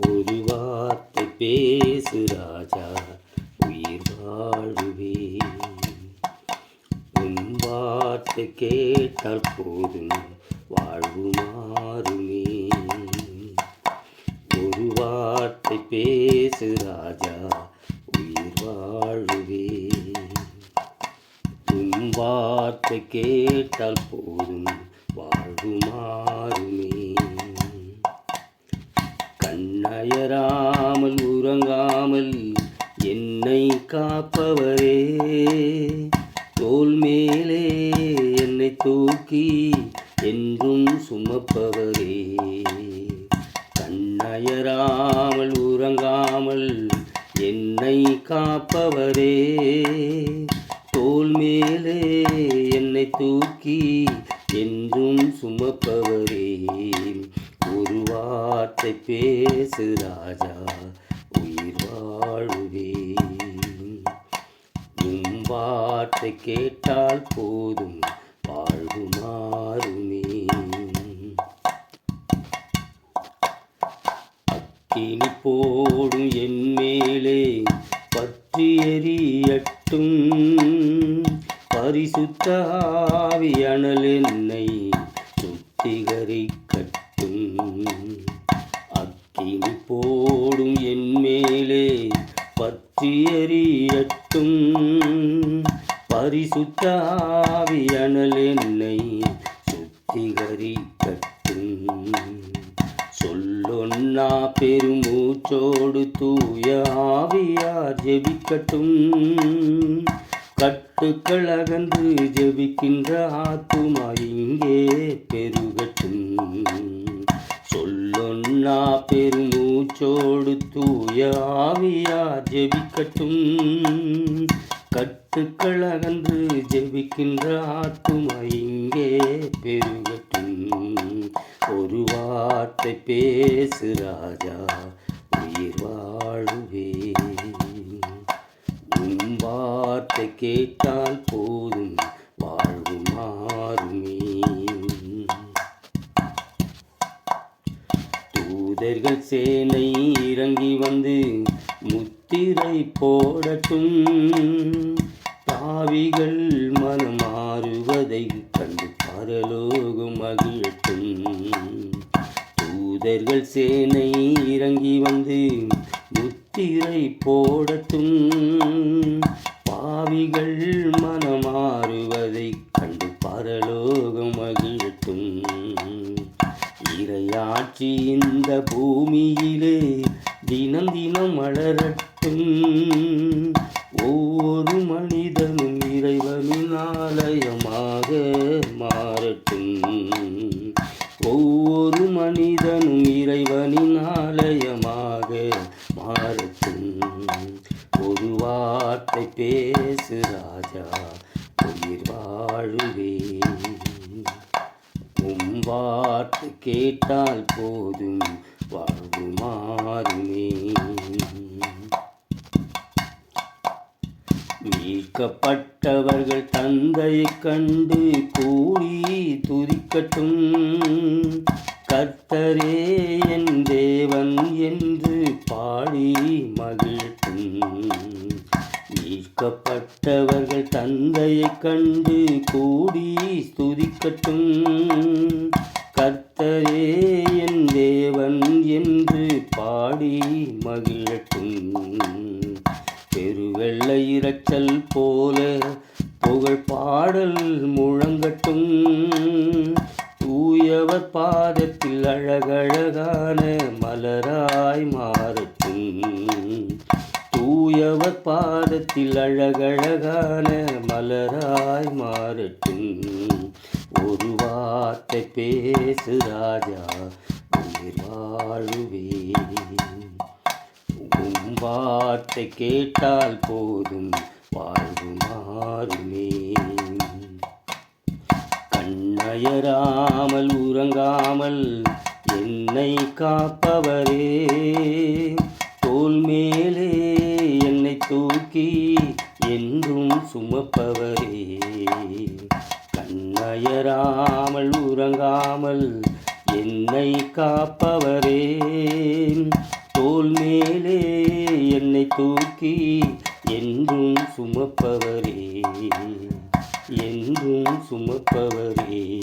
ஒரு வார்த்தை பேசு ராஜா உயிர் வாழுவே. உன் வார்த்தை கேட்டால் போதும் வாழ்வு மாறுமே. ஒரு வார்த்தை பேசு ராஜா உயிர் வாழுவே. உன் வார்த்தை கேட்டால் போதும் வாழ்வு மாறுமே. அயராமல் உறங்காமல் என்னை காப்பவரே. தோல் மேலே என்னை தூக்கி என்றும் சுமப்பவரே. கண்ணயராமல் உறங்காமல் என்னை காப்பவரே. தோல் மேலே என்னை தூக்கி என்றும் சுமப்பவரே. ஒரு வார்த்தை பேசு ராஜா உயிர் வாழுவே. உம் வார்த்தை கேட்டால் போதும் வாழ்வு மாறுமே. அக்கினி போடும் என் மேலே பற்றி எரியட்டும். பரிசுத்த பற்றி எரியட்டும் பரிசுத்த என்னை சுத்திகரிக்கட்டும். சொல்லொன்னா பெருமூச்சோடு தூய ஆவியார் ஜெபிக்கட்டும். கட்டுக்கள் அகன்று ஜெபிக்கின்ற ஆத்துமா இங்கே பெருகட்டும். எல்லா பெருமூச்சோடு தூய ஆவியா ஜெபிக்கட்டும். கட்டுக்கள் அகன்று ஜெபிக்கின்ற ஆத்துமா இங்கே பெருகட்டும். ஒரு வார்த்தை பேசு ராஜா உயிர் வாழுவே. உன் வார்த்தை கேட்டால் போதும். தூதர்கள் சேனை இறங்கி வந்து முத்திரை போடட்டும். பாவிகள் மனமாறுவதை மாறுவதை கண்டு பரலோகம் மகிழட்டும். தூதர்கள் சேனை இறங்கி வந்து முத்திரை போடட்டும். ஆட்சி இந்த பூமியிலே தினம் தினம் மலரட்டும். ஒவ்வொரு மனிதனும் இறைவனின் ஆலயமாக மாறட்டும். ஒவ்வொரு மனிதனும் இறைவனின் ஆலயமாக மாறட்டும். ஒரு வார்த்தை பேசு ராஜா உயிர் வாழும் வார்த்து கேட்டால் போதும். வாழ்வு மாறுமே. மீட்கப்பட்டவர்கள் தந்தையை கண்டு கூடி துதிக்கட்டும். கத்தரே தந்தையை கண்டு கூடி ஸ்துதிக்கட்டும். கர்த்தரே என் தேவன் என்று பாடி மகிழட்டும். பெருவெள்ளை இரைச்சல் போல புகழ் பாடல் முழங்கட்டும். தூயவர் பாதத்தில் அழகழகான மலராய் மாறட்டும். தூயவர் பாதத்தில் அழகழகான மலராய் மாறட்டும். ஒரு வார்த்தை பேசு ராஜா உயிர் வாழுவே. உம் வார்த்தை கேட்டால் போதும் வாழ்வு மாறுமே. கண்ணயராமல் உறங்காமல் என்னை காப்பவரே. தூக்கி என்றும் சுமப்பவரே. கண்ணயராமல் உறங்காமல் என்னை காப்பவரே. தோல் மேலே என்னை தூக்கி என்றும் சுமப்பவரே. என்றும் சுமப்பவரே.